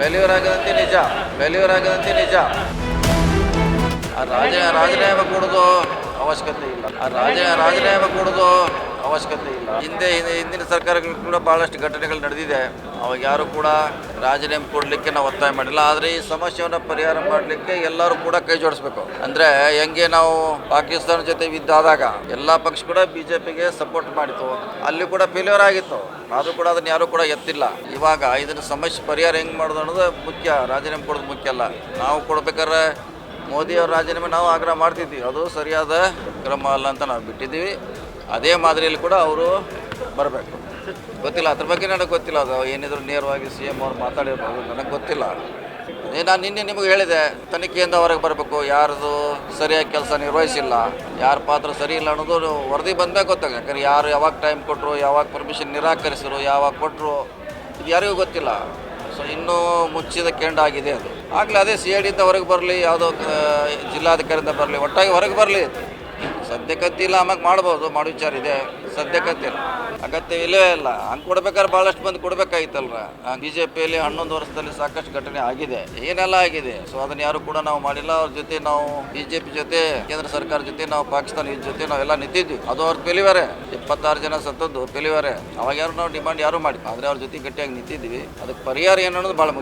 Failure ಆಗದಂತೆ ನಿಜ failure ಆಗದಂತೆ ನಿಜ ರಾಜ ರಾಜೀನಾಮೆ ಕೊಡೋದು ಅವಶ್ಯಕತೆ ಇಲ್ಲ. ರಾಜ ರಾಜೀನಾಮೆ ಕೊಡೋದು ಅವಶ್ಯಕತೆ ಇಲ್ಲ. ಹಿಂದೆ, ಹಿಂದೆ- ಹಿಂದಿನ ಸರ್ಕಾರಗಳು ಕೂಡ ಭಾಳಷ್ಟು ಘಟನೆಗಳು ನಡೆದಿದೆ. ಅವಾಗ ಯಾರು ಕೂಡ ರಾಜೀನಾಮೆ ಕೊಡಲಿಕ್ಕೆ ನಾವು ಒತ್ತಾಯ ಮಾಡಿಲ್ಲ. ಆದರೆ ಈ ಸಮಸ್ಯೆಯನ್ನು ಪರಿಹಾರ ಮಾಡಲಿಕ್ಕೆ ಎಲ್ಲರೂ ಕೂಡ ಕೈ ಜೋಡಿಸ್ಬೇಕು. ಅಂದರೆ ಹೆಂಗೆ ನಾವು ಪಾಕಿಸ್ತಾನ ಜೊತೆ ಯುದ್ಧ ಆದಾಗ ಎಲ್ಲ ಪಕ್ಷ ಕೂಡ ಬಿ ಜೆ ಸಪೋರ್ಟ್ ಮಾಡಿತು ಅಲ್ಲಿ ಕೂಡ ಫೇಲ್ಯೂರ್ ಆಗಿತ್ತು. ಆದರೂ ಕೂಡ ಅದನ್ನು ಯಾರೂ ಕೂಡ ಎತ್ತಿಲ್ಲ. ಇವಾಗ ಇದನ್ನು ಸಮಸ್ಯೆ ಪರಿಹಾರ ಹೆಂಗೆ ಮಾಡೋದು ಅನ್ನೋದು ಮುಖ್ಯ, ರಾಜೀನಾಮೆ ಕೊಡೋದು ಮುಖ್ಯ ಅಲ್ಲ. ನಾವು ಕೊಡ್ಬೇಕಾದ್ರೆ ಮೋದಿ ಅವ್ರ ರಾಜೀನಾಮೆ ನಾವು ಆಗ್ರಹ ಮಾಡ್ತಿದ್ವಿ. ಅದು ಸರಿಯಾದ ಕ್ರಮ ಅಲ್ಲ ಅಂತ ನಾವು ಬಿಟ್ಟಿದ್ದೀವಿ. ಅದೇ ಮಾದರಿಯಲ್ಲಿ ಕೂಡ ಅವರು ಬರಬೇಕು. ಗೊತ್ತಿಲ್ಲ, ಅದ್ರ ಬಗ್ಗೆ ನನಗೆ ಗೊತ್ತಿಲ್ಲ. ಅದು ಏನಿದ್ರು ನೇರವಾಗಿ ಸಿ ಎಂ ಅವ್ರು ಮಾತಾಡಿರ್ಬೋದು, ನನಗೆ ಗೊತ್ತಿಲ್ಲ. ನಾನು ನಿನ್ನೆ ನಿಮಗೆ ಹೇಳಿದೆ, ತನಿಖೆಯಿಂದ ಹೊರಗೆ ಬರಬೇಕು, ಯಾರದು ಸರಿಯಾಗಿ ಕೆಲಸ ನಿರ್ವಹಿಸಿಲ್ಲ ಯಾರ ಪಾತ್ರ ಸರಿ ಇಲ್ಲ ಅನ್ನೋದು ವರದಿ ಬಂದಾಗ ಗೊತ್ತಾಗ ಯಾಕಂದ್ರೆ ಯಾರು ಯಾವಾಗ ಟೈಮ್ ಕೊಟ್ಟರು ಯಾವಾಗ ಪರ್ಮಿಷನ್ ನಿರಾಕರಿಸಿದ್ರು, ಯಾವಾಗ ಕೊಟ್ಟರು ಇದು ಯಾರಿಗೂ ಗೊತ್ತಿಲ್ಲ. ಸೊ ಇನ್ನೂ ಮುಚ್ಚಿದ ಕೆಂಡ ಆಗಿದೆ ಅದು. ಆಗಲೇ ಅದೇ ಸಿ ಐ ಡಿಯಿಂದ ಹೊರಗೆ ಬರಲಿ, ಯಾವುದೋ ಜಿಲ್ಲಾಧಿಕಾರಿಯಿಂದ ಬರಲಿ, ಒಟ್ಟಾಗಿ ಹೊರಗೆ ಬರಲಿ. ಸದ್ಯಕ್ಕಂತಿಲ್ಲ ಆಮ್ಯಾಗ ಮಾಡ್ಬೋದು, ಮಾಡೋ ವಿಚಾರ ಇದೆ. ಸದ್ಯಕ್ಕಂತಿಲ್ಲ ಅಗತ್ಯ ಇಲ್ಲವೇ ಇಲ್ಲ. ಹಂಗೆ ಕೊಡ್ಬೇಕಾದ್ರೆ ಭಾಳಷ್ಟು ಮಂದಿ ಕೊಡ್ಬೇಕಾಯ್ತಲ್ರ? ಬಿ ಜೆ ಪಿಯಲ್ಲಿ ಹನ್ನೊಂದು ವರ್ಷದಲ್ಲಿ ಸಾಕಷ್ಟು ಘಟನೆ ಆಗಿದೆ. ಏನೆಲ್ಲ ಆಗಿದೆ? ಸೊ ಅದನ್ನ ಯಾರು ಕೂಡ ನಾವು ಮಾಡಿಲ್ಲ. ಅವ್ರ ಜೊತೆ ನಾವು ಬಿ ಜೆ ಪಿ ಜೊತೆ, ಕೇಂದ್ರ ಸರ್ಕಾರ ಜೊತೆ, ನಾವು ಪಾಕಿಸ್ತಾನ ಜೊತೆ ನಾವೆಲ್ಲ ನಿಂತಿದ್ವಿ. ಅದು ಅವ್ರ ಪೆಲಿವಾರೆ. ಇಪ್ಪತ್ತಾರು ಜನ ಸತ್ತದ್ದು ಪೆಲಿವಾರೆ. ಅವಾಗ ಯಾರು ನಾವು ಡಿಮಾಂಡ್ ಯಾರು ಮಾಡಿ ಆದರೆ ಅವ್ರ ಜೊತೆ ಗಟ್ಟಿಯಾಗಿ ನಿಂತಿದ್ವಿ. ಅದಕ್ಕೆ ಪರಿಹಾರ ಏನು ಅನ್ನೋದು ಭಾಳ ಮುಖ್ಯ.